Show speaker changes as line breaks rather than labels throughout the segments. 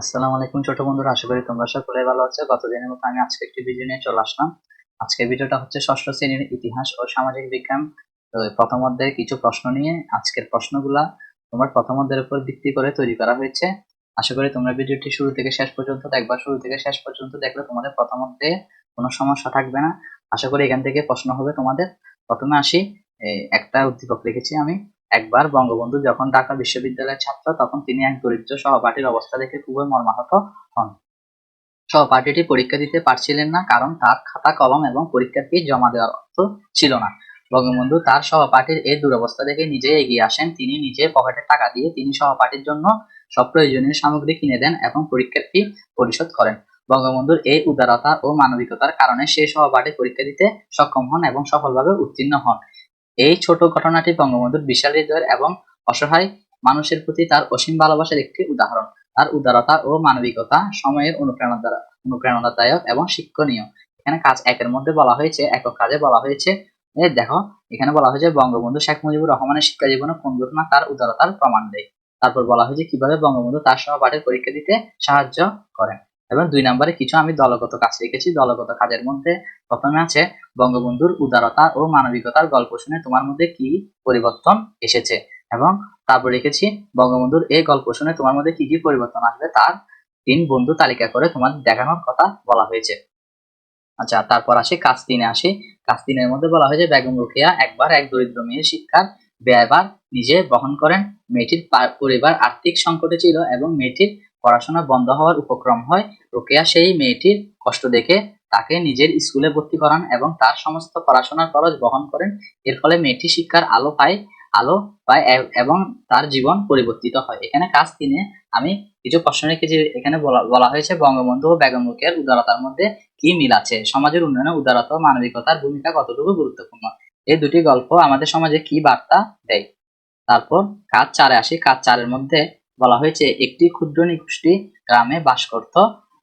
আসসালামু আলাইকুম ছোট বন্ধুরা, আশা করি তোমরা সকলে ভালো আছো। গতদিনের মতো আমি আজকে একটি ভিডিও নিয়ে চলে আসলাম। আজকের ভিডিওটা হচ্ছে ষষ্ঠ শ্রেণির ইতিহাস ও সামাজিক বিজ্ঞান। তো প্রথম অধ্যায়ের কিছু প্রশ্ন নিয়ে আজকের প্রশ্নগুলা তোমার প্রথম অধ্যায়ের উপর ভিত্তি করে তৈরি করা হয়েছে। আশা করি তোমরা ভিডিওটি শুরু থেকে শেষ পর্যন্ত দেখবা। শুরু থেকে শেষ পর্যন্ত দেখলে তোমাদের প্রথম অধ্যায়ে কোনো সমস্যা থাকবে না। আশা করি এখান থেকে প্রশ্ন হবে তোমাদের। প্রথমে আসি। একটা উদ্দীপক লিখেছি আমি। একবার বঙ্গবন্ধু যখন ঢাকা বিশ্ববিদ্যালয়ের ছাত্র, তখন তিনি এক দরিদ্র সহপাঠীর অবস্থা দেখে খুবই মর্মাহত হন। সহপাঠীটি পরীক্ষা দিতে পারছিলেন না, কারণ তার খাতা, কলম এবং পরীক্ষার ফি জমা দেওয়ার অর্থ ছিল না। বঙ্গবন্ধু তার সহপাঠীর এই দুরবস্থা দেখে নিজে এগিয়ে আসেন। তিনি নিজে পকেটে টাকা দিয়ে তিনি সহপাঠীর জন্য সব প্রয়োজনীয় সামগ্রী কিনে দেন এবং পরীক্ষার ফি পরিশোধ করেন। বঙ্গবন্ধুর এই উদারতা ও মানবিকতার কারণে সে সহপাঠী পরীক্ষা দিতে সক্ষম হন এবং সফলভাবে উত্তীর্ণ হন। এই ছোট ঘটনাটি বঙ্গবন্ধুর বিশাল হৃদয়ের এবং অসহায় মানুষের প্রতি তার অসীম ভালোবাসার একটি উদাহরণ। তার উদারতা ও মানবিকতা সময়ের অনুপ্রেরণা দ্বারা অনুপ্রেরণাদায়ক এবং শিক্ষণীয়। এখানে কাজ একের মধ্যে বলা হয়েছে, একক কাজে বলা হয়েছে। দেখো, এখানে বলা হয়েছে, বঙ্গবন্ধু শেখ মুজিবুর রহমানের শিক্ষা জীবনে কোন ঘটনা তার উদারতার প্রমাণ দেয়? তারপর বলা হয়েছে, কীভাবে বঙ্গবন্ধু তার সহপাঠীর পরীক্ষা দিতে সাহায্য করেন? এবং দুই নম্বরে কিছু আমি দলগত কাজ লিখেছি দলগত কাজের মধ্যে প্রথমে আছে বঙ্গবন্ধুর উদারতা ও মানবিকতার গল্প শুনে তোমার মধ্যে কি পরিবর্তন এসেছে এবং তারপর রেখেছি বঙ্গবন্ধুর এই গল্প শুনে তোমার মধ্যে কি কি পরিবর্তন আসবে তার তিন বন্ধু তালিকা করে তোমার দেখানোর কথা বলা হয়েছে। আচ্ছা তারপর আসি কাজ তিনে আসি। কাজ তিনের মধ্যে বলা হয়েছে বেগম রুকিয়া একবার এক দরিদ্র মেয়ের শিক্ষার ব্যয়ভার নিজে বহন করেন। মেয়েটির পরিবার আর্থিক সংকটে ছিল এবং মেয়েটির পড়াশোনা বন্ধ হওয়ার উপক্রম হয়, রোকেয়া সেই মেয়েটির কষ্ট দেখে তাকে নিজের স্কুলে ভর্তি করান এবং তার সমস্ত পড়াশোনার খরচ বহন করেন। এর ফলে মেয়েটি শিক্ষার আলো পায় আলো পায় এবং তার জীবন পরিবর্তিত হয়। এখানে কাজ তিনে আমি কিছু প্রশ্ন রেখেছি। এখানে বলা হয়েছে, বঙ্গবন্ধু ও বেগম রোকেয়ার উদারতার মধ্যে কি মিল আছে? সমাজের উন্নয়নে উদারতা ও মানবিকতার ভূমিকা কতটুকু গুরুত্বপূর্ণ? এই দুটি গল্প আমাদের সমাজে কি বার্তা দেয়? তারপর কাজ চারে আসি। কাজ চারের মধ্যে বলা হয়েছে, একটি ক্ষুদ্র নিগোষ্ঠী গ্রামে বাস করত।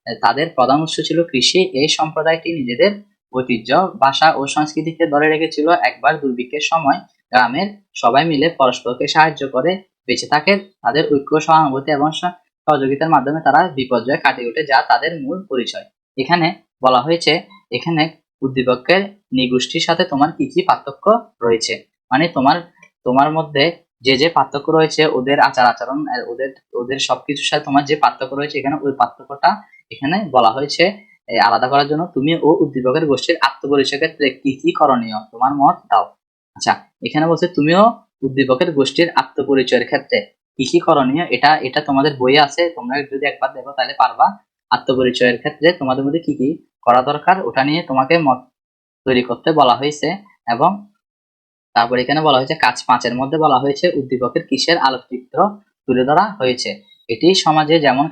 তাদের প্রধান উৎস ছিল কৃষি। এই সম্প্রদায়টি নিজেদের ঐতিহ্য, ভাষা ও সংস্কৃতিকে ধরে রেখেছিল। একবার দুর্ভিক্ষের সময় গ্রামের সবাই মিলে পরস্পরকে সাহায্য করে বেঁচে থাকে। তাদের ঐক্য, সহানুভূতি এবং সহযোগিতার মাধ্যমে তারা বিপর্যয় কাটিয়ে ওঠে, যা তাদের মূল পরিচয়। এখানে বলা হয়েছে, এখানে উদ্দীপকের নিগোষ্ঠীর সাথে তোমার কি কি পার্থক্য রয়েছে? মানে তোমার তোমার মধ্যে যে যে পার্থক্য রয়েছে, ওদের আচার আচরণ ওদের ওদের সবকিছুর সাথে তোমার যে পার্থক্য রয়েছে এখানে, ওই পার্থক্যটা এখানে বলা হয়েছে আলাদা করার জন্য। তুমি ও উদ্দীপকের গোষ্ঠীর আত্মপরিচয় ক্ষেত্রে কি কি করণীয়? তোমার মত দাও। আচ্ছা এখানে বলছে তুমিও উদ্দীপকের গোষ্ঠীর আত্মপরিচয়ের ক্ষেত্রে কি কি করণীয়? এটা এটা তোমাদের বইয়ে আছে, তোমরা যদি একবার দেখো তাহলে পারবা। আত্মপরিচয়ের ক্ষেত্রে তোমাদের মধ্যে কি কি করা দরকার? ওটা নিয়ে তোমাকে মত তৈরি করতে বলা হয়েছে এবং তারপর এখানে বলা হয়েছে, কাজ পাঁচের মধ্যে বলা হয়েছে, উদ্দীপকের কিসের আলোকচিত্র তুলে ধরা হয়েছে। এটি সমাজে যেমন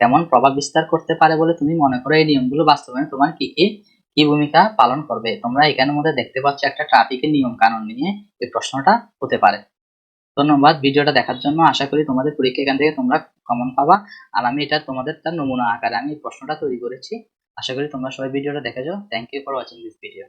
তেমন প্রভাব বিস্তার করতে পারে বলে তুমি মনে করো, এই নিয়মগুলো বাস্তবায়নে তোমার কি কি কি ভূমিকা পালন করবে? তোমরা এখানের মধ্যে দেখতে পাচ্ছ একটা ট্রাফিকের নিয়ম কানুন নিয়ে এই প্রশ্নটা হতে পারে। ধন্যবাদ ভিডিওটা দেখার জন্য। আশা করি তোমাদের পরীক্ষা এখান থেকে তোমরা কমন পাবা। আর আমি এটা তোমাদের তার নমুনা আকারে আমি এই প্রশ্নটা তৈরি করেছি। আশা করি তোমরা সবাই ভিডিওটা দেখে যাও thank you for watching this video